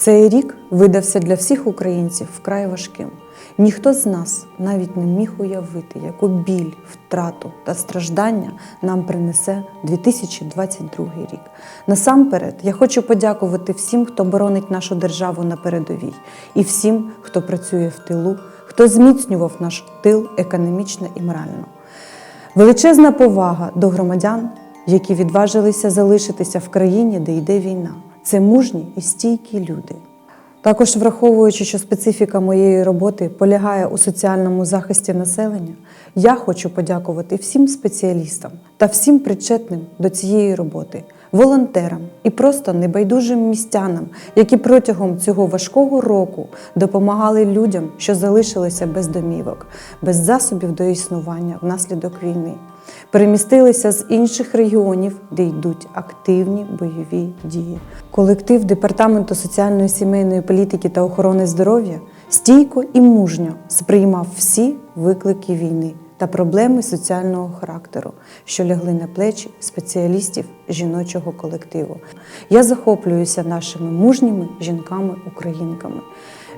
Цей рік видався для всіх українців вкрай важким. Ніхто з нас навіть не міг уявити, яку біль, втрату та страждання нам принесе 2022 рік. Насамперед, я хочу подякувати всім, хто боронить нашу державу на передовій, і всім, хто працює в тилу, хто зміцнював наш тил економічно і морально. Величезна повага до громадян, які відважилися залишитися в країні, де йде війна. Це мужні і стійкі люди. Також враховуючи, що специфіка моєї роботи полягає у соціальному захисті населення, я хочу подякувати всім спеціалістам та всім причетним до цієї роботи, волонтерам і просто небайдужим містянам, які протягом цього важкого року допомагали людям, що залишилися без домівок, без засобів до існування внаслідок війни, перемістилися з інших регіонів, де йдуть активні бойові дії. Колектив Департаменту соціальної сімейної політики та охорони здоров'я стійко і мужньо сприймав всі виклики війни та проблеми соціального характеру, що лягли на плечі спеціалістів жіночого колективу. Я захоплююся нашими мужніми жінками-українками.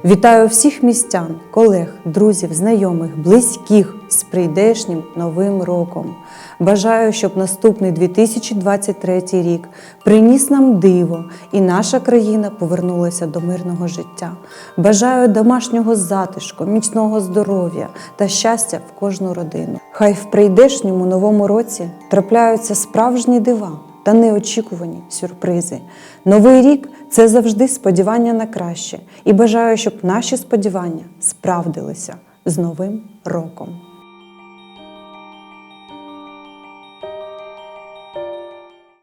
Вітаю всіх містян, колег, друзів, знайомих, близьких з прийдешнім новим роком. Бажаю, щоб наступний 2023 рік приніс нам диво і наша країна повернулася до мирного життя. Бажаю домашнього затишку, міцного здоров'я та щастя в кожну родину. Хай в прийдешньому новому році трапляються справжні дива та неочікувані сюрпризи. Новий рік це завжди сподівання на краще, і бажаю, щоб наші сподівання справдилися з Новим роком.